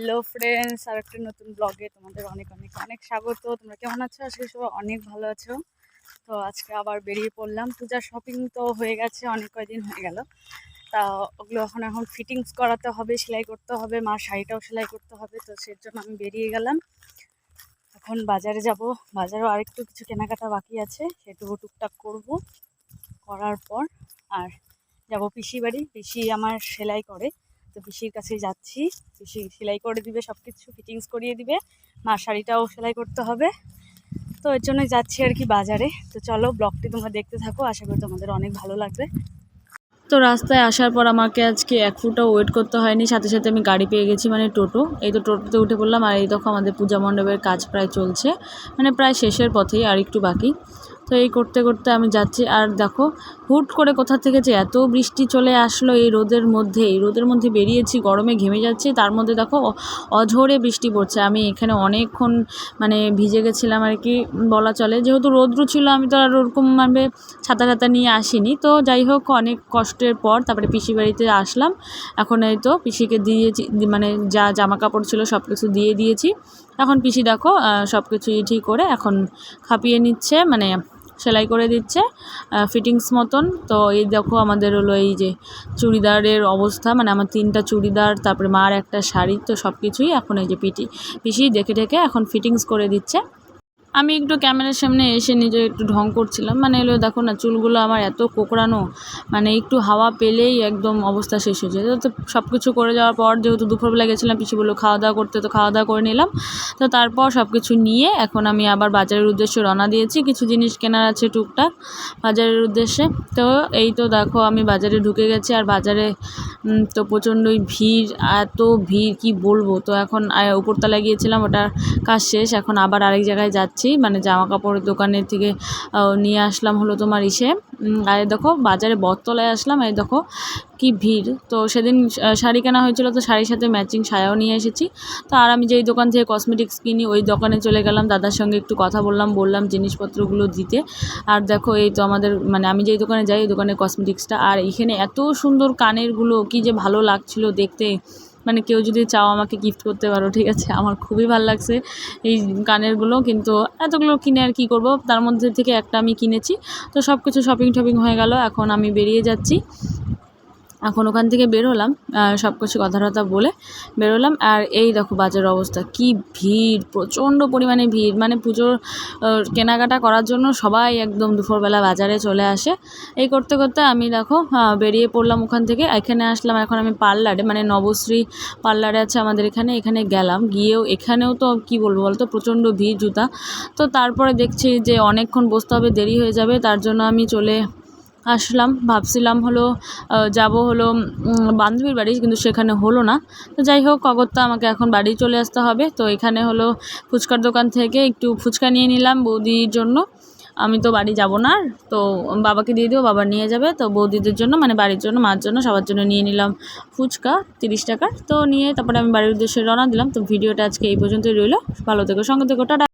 Hello friends আর একটা নতুন ব্লগে তোমাদের অনেক অনেক অনেক স্বাগত। তোমরা কেমন আছো? আজকে সবাই অনেক ভালো আছো। তো আজকে আবার বেরিয়ে পড়লাম। পূজার শপিং তো হয়ে গেছে, অনেক কয়দিন হয়ে গেল। তা ওগুলো এখন এখন ফিটিংস করাতে হবে, সেলাই করতে হবে, মার শাড়িটাও সেলাই করতে হবে, তো সের জন্য আমি বেরিয়ে গেলাম। এখন বাজারে যাব। বাজারেও আরেকটু কিছু কেনাকাটা বাকি আছে, সেটুকু টুকটাক করব করার পর। আর যাব পিসি বাড়ি, পিসি আমার সেলাই করে। তো পিসির কাছে যাচ্ছি। পিসি সেলাই করে দিবে সব কিছু ফিটিংস করিয়ে দিবে। মার শাড়িটাও সেলাই করতে হবে। তো এর জন্যই যাচ্ছি আর কি বাজারে। তো চলো ব্লগটি তোমরা দেখতে থাকো, আশা করি তোমাদের অনেক ভালো লাগবে। তো রাস্তায় আসার পর আমাকে আজকে এক ফুটও ওয়েট করতে হয়নি। সাথে সাথে আমি গাড়ি পেয়ে গেছি মানে টোটো। এই তো টোটোতে উঠে পড়লাম আর এই দেখো আমাদের পূজা মণ্ডপের কাজ প্রায় চলছে। মানে প্রায় শেষের পথেই আর একটু বাকি। তো এই করতে করতে আমি যাচ্ছি। আর দেখো, হুট করে কোথা থেকে যে এত বৃষ্টি চলে আসলো এই রোদের মধ্যে, এই রোদের মধ্যে বেরিয়েছি, গরমে ঘেমে যাচ্ছি, তার মধ্যে দেখো অঝোরে বৃষ্টি পড়ছে। আমি এখানে অনেকক্ষণ মানে ভিজে গেছিলাম আর কি, বলা চলে। যেহেতু রোদ্রু ছিল, আমি তো আর ওরকমভাবে ছাতা ছাতা নিয়ে আসিনি। তো যাই হোক, অনেক কষ্টের পর তারপরে পিসি বাড়িতে আসলাম। এখন এই তো পিসিকে দিয়েছি মানে যা জামা কাপড় ছিল সব কিছু দিয়ে দিয়েছি। এখন পিসি দেখো সব কিছু ঠিক করে এখন খাপিয়ে নিচ্ছে মানে সেলাই করে দিচ্ছে ফিটিংস মতন। তো এই দেখো আমাদের হলো এই যে চুড়িদারের অবস্থা মানে আমার তিনটা চুড়িদার, তারপরে মার একটা শাড়ি, তো সব কিছুই এখন এই যে পিটি, পিসি দেখে ঢেকে এখন ফিটিংস করে দিচ্ছে। আমি একটু ক্যামেরার সামনে এসে নিজে একটু ঢং করছিলাম। মানে এলো দেখো না চুলগুলো আমার এত কোকড়ানো মানে একটু হাওয়া পেলেই একদম অবস্থা শেষ হয়ে যায়। তো সব কিছু করে যাওয়ার পর যেহেতু দুপুরবেলা গেছিলাম পিসি বলল খাওয়া দাওয়া করতে তো খাওয়া দাওয়া করে নিলাম। তো তারপর সব কিছু নিয়ে এখন আমি আবার বাজারের উদ্দেশ্যে রওনা দিয়েছি। কিছু জিনিস কেনার আছে টুকটাক বাজারের উদ্দেশ্যে। তো এই তো দেখো আমি বাজারে ঢুকে গেছি। আর বাজারে তো প্রচণ্ডই ভিড় এত ভিড় কি বলব? তো এখন আহ, উপরতলায় গিয়েছিলাম ওটার কাজ শেষ। এখন আবার আরেক জায়গায় যাচ্ছি। মানে জামা কাপড়ের দোকানের থেকে নিয়ে আসলাম হলো তোমার ইসে। আর দেখো, বাজারে বটতলায় আসলাম, এই দেখো কি ভিড়। তো সেদিন শাড়ি কেনা হয়েছিল, তো শাড়ির সাথে ম্যাচিং সায়াও নিয়ে এসেছি। তো আর আমি যেই দোকান থেকে কসমেটিক্স কিনি, ওই দোকানে চলে গেলাম, দাদার সঙ্গে একটু কথা বললাম বললাম জিনিসপত্রগুলো দিতে। আর দেখো, এই তো আমাদের মানে আমি যেই দোকানে যাই, ওই দোকানে কসমেটিক্সটা আর এইখানে এত সুন্দর কানেরগুলো, কি যে ভালো লাগছিল দেখতে। মানে কেউ যদি চাও আমাকে গিফট করতে পারো, ঠিক আছে? আমার খুবই ভালো লাগছে এই কানেরগুলো কিন্তু এতগুলো কিনে আর কি করব? তার মধ্যে থেকে একটা আমি কিনেছি। তো সব কিছু শপিং টপিং হয়ে গেল, এখন আমি বেরিয়ে যাচ্ছি। এখন ওখান থেকে বেরোলাম সব কিছু কথা বলে বেরোলাম, আর এই দেখো বাজারের অবস্থা, কি ভিড়, প্রচণ্ড পরিমাণে ভিড় মানে পুজোর কেনাকাটা করার জন্য সবাই একদম দুপুরবেলা বাজারে চলে আসে। এই করতে করতে আমি দেখো বেরিয়ে পড়লাম ওখান থেকে, এখানে আসলাম, এখন আমি পার্লারে মানে নবশ্রী পার্লারে আছে আমাদের এখানে এখানে গেলাম, গিয়েও এখানেও তো কি বলব বলতো, প্রচণ্ড ভিড় জুতা। তো তারপরে দেখছি যে অনেকক্ষণ বসতে হবে, দেরি হয়ে যাবে, তার জন্য আমি চলে আসলাম, ভাবছিলাম হলো যাব হলো বান্ধবীর বাড়ি, কিন্তু সেখানে হলো না। তো যাই হোক, অগত্যা আমাকে এখন বাড়ি চলে আসতে হবে। তো এখানে হলো ফুচকার দোকান থেকে একটু ফুচকা নিয়ে নিলাম বৌদির জন্য। আমি তো বাড়ি যাব না আর। তো বাবাকে দিয়ে দেবো বাবা নিয়ে যাবে। তো বৌদিদের জন্য মানে বাড়ির জন্য, মার জন্য, সবার জন্য নিয়ে নিলাম ফুচকা, তিরিশ টাকার। তো নিয়ে তারপরে আমি বাড়ির উদ্দেশ্যে রওনা দিলাম। তো ভিডিওটা আজকে এই পর্যন্তই রইল। ভালো থেকো, সঙ্গে থেকো, টাটা।